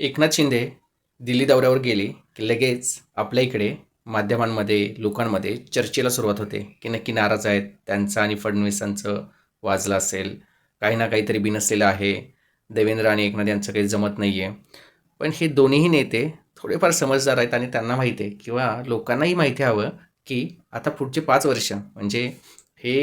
एकनाथ शिंदे दिल्ली दौऱ्यावर गेले की लगेच आपल्या इकडे माध्यमांमध्ये लोकांमध्ये चर्चेला सुरुवात होते की नक्की नाराज आहेत त्यांचं आणि फडणवीसांचं वाजलं असेल काही ना काहीतरी बिनसलेलं आहे देवेंद्र आणि एकनाथ यांचं काही जमत नाही आहे पण हे दोन्हीही नेते थोडेफार समजदार आहेत आणि त्यांना माहिती आहे किंवा लोकांनाही माहिती हवं की आता पुढचे पाच वर्ष म्हणजे हे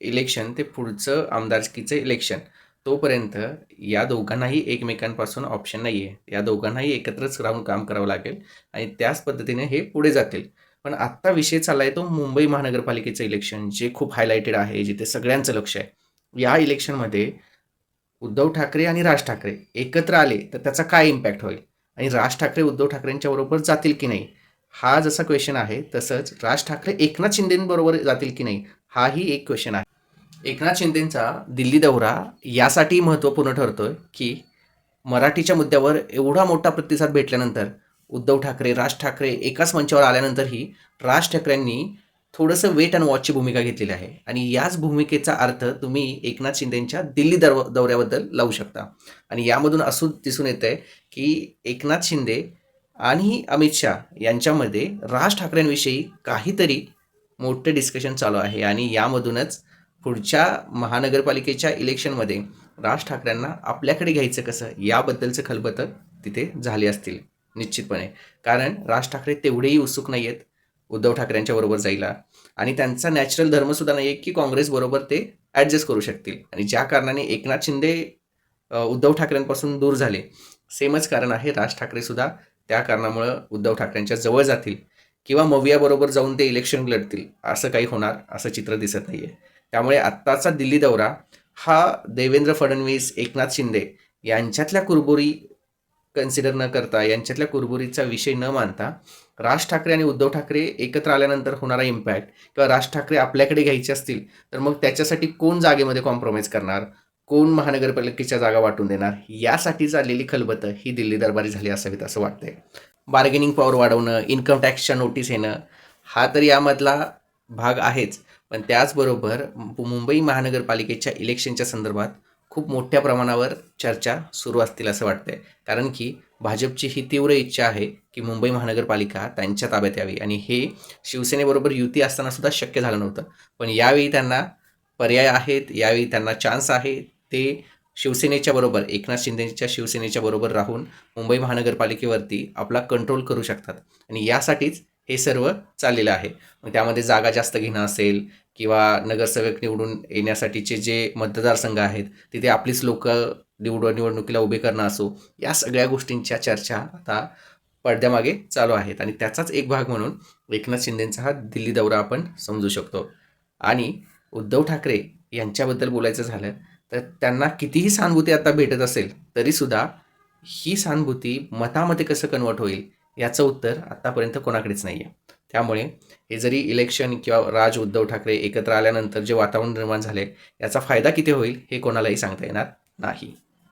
इलेक्शन ते पुढचं आमदारकीचं इलेक्शन तोपर्यंत या दोघांनाही एकमेकांपासून ऑप्शन नाही आहे या दोघांनाही एकत्रच राहून काम करावं लागेल आणि त्याच पद्धतीने हे पुढे जातील. पण आत्ता विषय चालला आहे तो मुंबई महानगरपालिकेचं इलेक्शन जे खूप हायलाइटेड आहे जिथे सगळ्यांचं लक्ष आहे. या इलेक्शनमध्ये उद्धव ठाकरे आणि राज ठाकरे एकत्र आले तर त्याचा काय इम्पॅक्ट होईल? आणि राज ठाकरे उद्धव ठाकरेंच्या बरोबर जातील की नाही? हा जसा क्वेश्चन आहे तसंच राज ठाकरे एकनाथ शिंदेंबरोबर जातील की नाही? हाही एक क्वेश्चन आहे. एकनाथ शिंदेंचा दिल्ली दौरा यासाठी महत्त्वपूर्ण ठरतोय की मराठीच्या मुद्द्यावर एवढा मोठा प्रतिसाद भेटल्यानंतर उद्धव ठाकरे राज ठाकरे एकाच मंचावर आल्यानंतरही राज ठाकरेंनी थोडंसं वेट अँड वॉचची भूमिका घेतलेली आहे. आणि याच भूमिकेचा अर्थ तुम्ही एकनाथ शिंदेंच्या दिल्ली दौ दौऱ्याबद्दल लावू शकता. आणि यामधून असं दिसून येतं आहे की एकनाथ शिंदे आणि अमित शहा यांच्यामध्ये राज ठाकरेंविषयी काहीतरी मोठं डिस्कशन चालू आहे. आणि यामधूनच पुढच्या महानगरपालिकेच्या इलेक्शनमध्ये राज ठाकरेंना आपल्याकडे घ्यायचं कसं? याबद्दलचं खलबतं तिथे झाली असतील निश्चितपणे. कारण राज ठाकरे तेवढेही उत्सुक नाही आहेत उद्धव ठाकरेंच्या बरोबर जायला. आणि त्यांचा नॅचरल धर्मसुद्धा नाही आहे की काँग्रेसबरोबर ते ॲडजस्ट करू शकतील. आणि ज्या कारणाने एकनाथ शिंदे उद्धव ठाकरेंपासून दूर झाले सेमच कारण आहे राज ठाकरेसुद्धा त्या कारणामुळं उद्धव ठाकरेंच्या जवळ जातील. किंवा मवियाबरोबर जाऊन ते इलेक्शन लढतील. असं काही होणार असं चित्र दिसत नाही आहे त्यामुळे आत्ताचा दिल्ली दौरा हा देवेंद्र फडणवीस एकनाथ शिंदे यांच्यातल्या कुरबुरी कन्सिडर न करता यांच्यातल्या कुरबुरीचा विषय न मानता राज ठाकरे आणि उद्धव ठाकरे एकत्र आल्यानंतर होणारा इम्पॅक्ट किंवा राज ठाकरे आपल्याकडे घ्यायचे असतील तर मग त्याच्यासाठी कोण जागेमध्ये कॉम्प्रोमाइज करणार? कोण महानगरपालिकेच्या जागा वाटून देणार? यासाठी चाललेली खलबतं ही दिल्ली दरबारी झाली असावीत असं वाटतंय. बार्गेनिंग पॉवर वाढवणं इन्कम टॅक्सच्या नोटीस येणं हा तर यामधला भाग आहेच. पण त्याचबरोबर मुंबई महानगरपालिकेच्या इलेक्शनच्या संदर्भात खूप मोठ्या प्रमाणावर चर्चा सुरू असतील असं वाटतंय. कारण की भाजपची ही तीव्र इच्छा आहे की मुंबई महानगरपालिका त्यांच्या ताब्यात यावी. आणि हे शिवसेनेबरोबर युती असताना सुद्धा शक्य झालं नव्हतं. पण यावेळी त्यांना पर्याय आहेत यावेळी त्यांना चान्स आहे. ते शिवसेनेच्या बरोबर एकनाथ शिंदेच्या शिवसेनेच्या बरोबर राहून मुंबई महानगरपालिकेवरती आपला कंट्रोल करू शकतात. आणि यासाठीच हे सर्व चाललेलं आहे. मग त्यामध्ये जागा जास्त घेणं असेल किंवा नगरसेवक निवडून येण्यासाठीचे जे मतदारसंघ आहेत तिथे आपलीच लोक निवड निवडणुकीला उभे करणं असो या सगळ्या गोष्टींच्या चर्चा आता पडद्यामागे चालू आहेत. आणि त्याचाच एक भाग म्हणून एकनाथ शिंदेंचा हा दिल्ली दौरा आपण समजू शकतो. आणि उद्धव ठाकरे यांच्याबद्दल बोलायचं झालं तर त्यांना कितीही सहानुभूती आता भेटत असेल तरीसुद्धा ही सहानुभूती मतामध्ये कसं कन्वर्ट होईल याचं उत्तर आत्तापर्यंत कोणाकडेच नाही आहे त्यामुळे हे जरी इलेक्शन किंवा राज उद्धव ठाकरे एकत्र आल्यानंतर जे वातावरण निर्माण झाले याचा फायदा किती होईल हे कोणालाही सांगता येणार नाही.